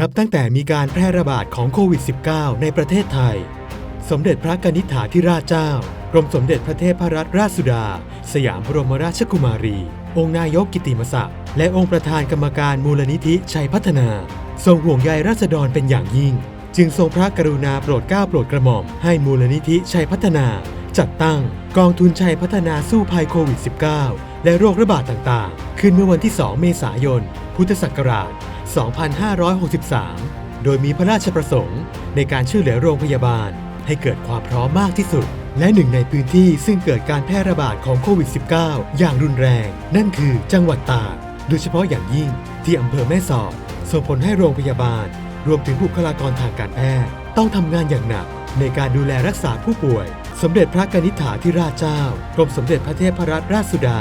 นับตั้งแต่มีการแพร่ระบาดของโควิด -19 ในประเทศไทย สมเด็จพระกนิษฐาธิราชเจ้า กรมสมเด็จพระเทพรัตนราชสุดา สยามบรมราชกุมารี องค์นายกกิติมศักดิ์และองค์ประธานกรรมการมูลนิธิชัยพัฒนา ทรงห่วงใยราษฎรเป็นอย่างยิ่ง จึงทรงพระกรุณาโปรดเกล้าโปรดกระหม่อมให้มูลนิธิชัยพัฒนา จัดตั้งกองทุนชัยพัฒนาสู้ภัยโควิด -19 และโรคระบาดต่างๆ ขึ้นเมื่อวันที่ 2 เมษายน พุทธศักราช 2563 โดยมีพระราชประสงค์ ในการช่วยเหลือโรงพยาบาล ให้เกิดความพร้อมมากที่สุด และหนึ่งในพื้นที่ซึ่งเกิดการแพร่ระบาดของโควิด -19 อย่างรุนแรง นั่นคือจังหวัดตาก โดยเฉพาะอย่างยิ่งที่อำเภอแม่สอดส่งผลให้โรงพยาบาล รวมถึงบุคลากรทางการแพทย์ต้องทำงานอย่างหนักในการดูแลรักษาผู้ป่วย สมเด็จพระกนิษฐาธิราชเจ้า กรมสมเด็จพระเทพรัตนราชสุดา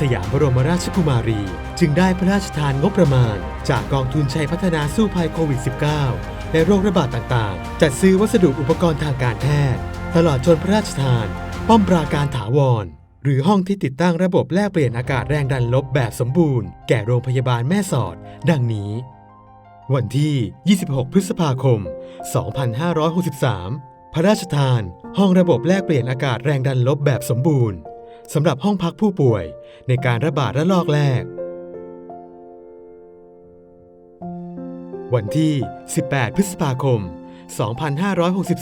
สยามบรมราชกุมารี จึงได้พระราชทานงบประมาณ จากกองทุนชัยพัฒนาสู้ภัยโควิด -19 และโรคระบาดต่างๆ จัดซื้อวัสดุอุปกรณ์ทางการแพทย์ ตลอดจนพระราชทาน ป้อมปราการถาวร หรือห้องที่ติดตั้งระบบแลกเปลี่ยนอากาศแรงดันลบแบบสมบูรณ์ แก่โรงพยาบาลแม่สอด ดังนี้ วันที่ 26 พฤษภาคม 2563 พระราชทาน ห้องระบบแลกเปลี่ยนอากาศแรงดันลบแบบสมบูรณ์ สำหรับห้องพักผู้ป่วยในการระบาดระลอกแรก วันที่ 18 พฤษภาคม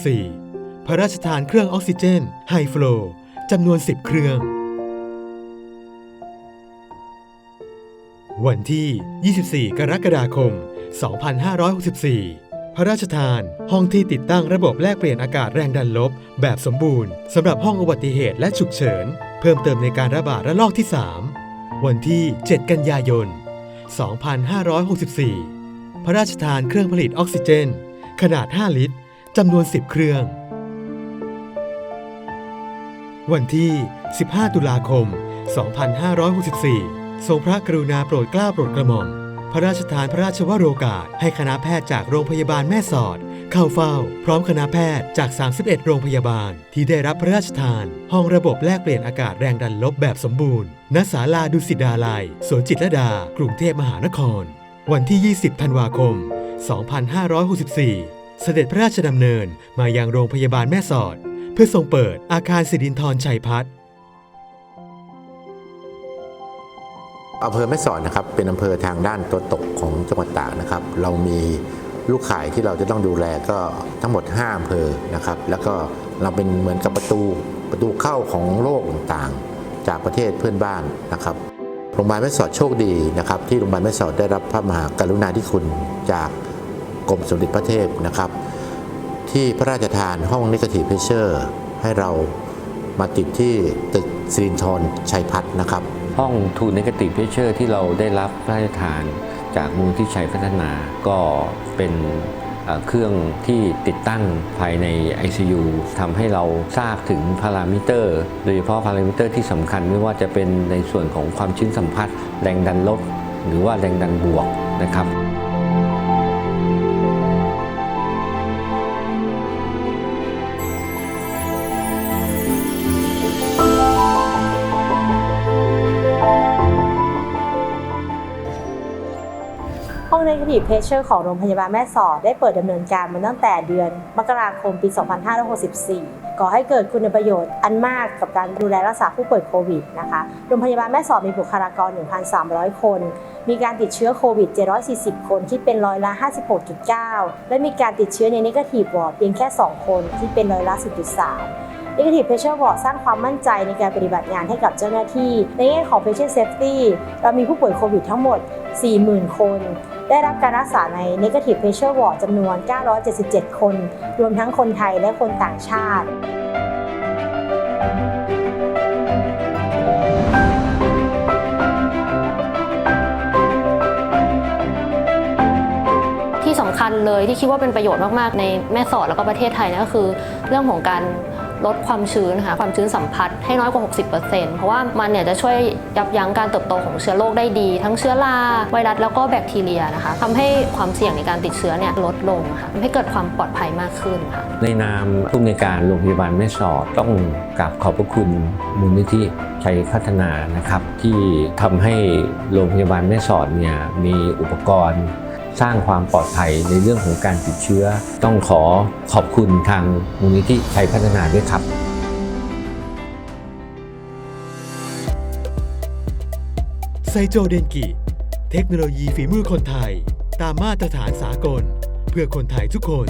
2564 พระราชทานเครื่องออกซิเจนไฮฟลูจำนวน 10 เครื่อง วันที่ 24 กรกฎาคม 2564 พระราชทานห้องที่ติดตั้งระบบแลกเปลี่ยนอากาศแรงดันลบ แบบสมบูรณ์สำหรับห้องอุบัติเหตุและฉุกเฉิน เพิ่มเติมในการระบาดระลอกที่ 3 วันที่ 7 กันยายน 2564 พระราชทานเครื่องผลิตออกซิเจน ขนาด 5 ลิตรจำนวน 10 เครื่อง วันที่ 15 ตุลาคม 2564 ทรงพระกรุณาโปรดเกล้าโปรดกระหม่อม พระราชทานพระราชวโรกาสให้คณะแพทย์จากโรงพยาบาลแม่สอด เข้าเฝ้า พร้อมคณะแพทย์จาก 31 โรงพยาบาล ที่ได้รับพระราชทาน ห้องระบบแลกเปลี่ยนอากาศแรงดันลบแบบสมบูรณ์ณศาลาดุสิตดาลัยสวนจิตรดา กรุงเทพมหานคร วันที่ 20 ธันวาคม 2564 เสด็จพระราชดำเนินมายังโรงพยาบาลแม่สอด เพื่อทรงเปิดอาคารสิรินทรชัยพัฒน์อำเภอแม่สอดนะครับเป็นอำเภอทางด้านตัวตกของจังหวัดตากนะครับ เรามี ลูกข่ายที่เราจะต้องดูแลก็ทั้งหมด 5อำเภอนะครับ แล้วก็เราเป็นเหมือนกับประตูประตูเข้าของโลกต่างๆ จากประเทศเพื่อนบ้านนะครับโรงพยาบาลแม่สอดโชคดีนะครับ ที่โรงพยาบาลแม่สอดได้รับพระมหากรุณาธิคุณจากกรมสมเด็จพระเทพนะครับ ที่พระราชทานห้องนิกทีฟเพเชอร์ ให้เรามาติดที่ตึกสิรินทรชัยพัฒน์นะครับ ห้องทูนนกติเพเชอร์ที่เราได้รับพระราชทาน จากมูลที่ชัยพัฒนาก็เป็นเครื่องที่ติดตั้งภายใน ICU ทำให้เราทราบถึงพารามิเตอร์ โดยเฉพาะพารามิเตอร์ที่สำคัญไม่ว่าจะเป็นในส่วนของความชื้นสัมผัส แรงดันลบ หรือว่าแรงดันบวกนะครับ ห้อง Negative Pressure ของโรงพยาบาลแม่สอดได้เปิดดำเนินการมาตั้งแต่เดือนมกราคมปี 2564 ก่อให้เกิดคุณประโยชน์อันมากกับการดูแลรักษาผู้ป่วยโควิดนะคะ โรงพยาบาลแม่สอดมีบุคลากร 1,300 คน มีการติดเชื้อโควิด 740 คนที่เป็นร้อยละ 56.9 และมีการติดเชื้อใน Negative Ward เพียงแค่ 2 คนที่เป็นร้อยละ 10.3 Negative Pressure Ward สร้างความมั่นใจในการปฏิบัติงานให้กับเจ้าหน้าที่ ในแง่ของ Patient Safety เรามีผู้ป่วยโควิดทั้งหมด 40,000 คน ได้รับการรักษาใน Negative Pressure Ward จำนวน 977 คน รวมทั้งคนไทยและคนต่างชาติที่สำคัญเลยที่คิดว่าเป็นประโยชน์มาก ๆ ในแม่สอดแล้วก็ประเทศไทยนะก็คือ เรื่องของการลดความชื้นค่ะความชื้นสัมผัสให้น้อยกว่า 60%เพราะว่ามันเนี่ยจะช่วย ยับยั้งการเติบโตของเชื้อโรคได้ดี ทั้งเชื้อราไวรัสแล้วก็แบคทีเรียนะคะทำให้ความเสี่ยงในการติดเชื้อเนี่ยลดลงค่ะทำให้เกิดความปลอดภัยมากขึ้นค่ะในนามผู้อำนวยการโรงพยาบาลแม่สอดต้องกราบขอบพระคุณมูลนิธิชัยพัฒนานะครับ ที่ทำให้โรงพยาบาลแม่สอดเนี่ยมีอุปกรณ์ สร้างความปลอดภัยในเรื่องของการติดเชื้อ ต้องขอขอบคุณทางมูลนิธิชัยพัฒนาด้วยครับ ซโจเดนกิ เทคโนโลยีฝีมือคนไทย ตามมาตรฐานสากล เพื่อคนไทยทุกคน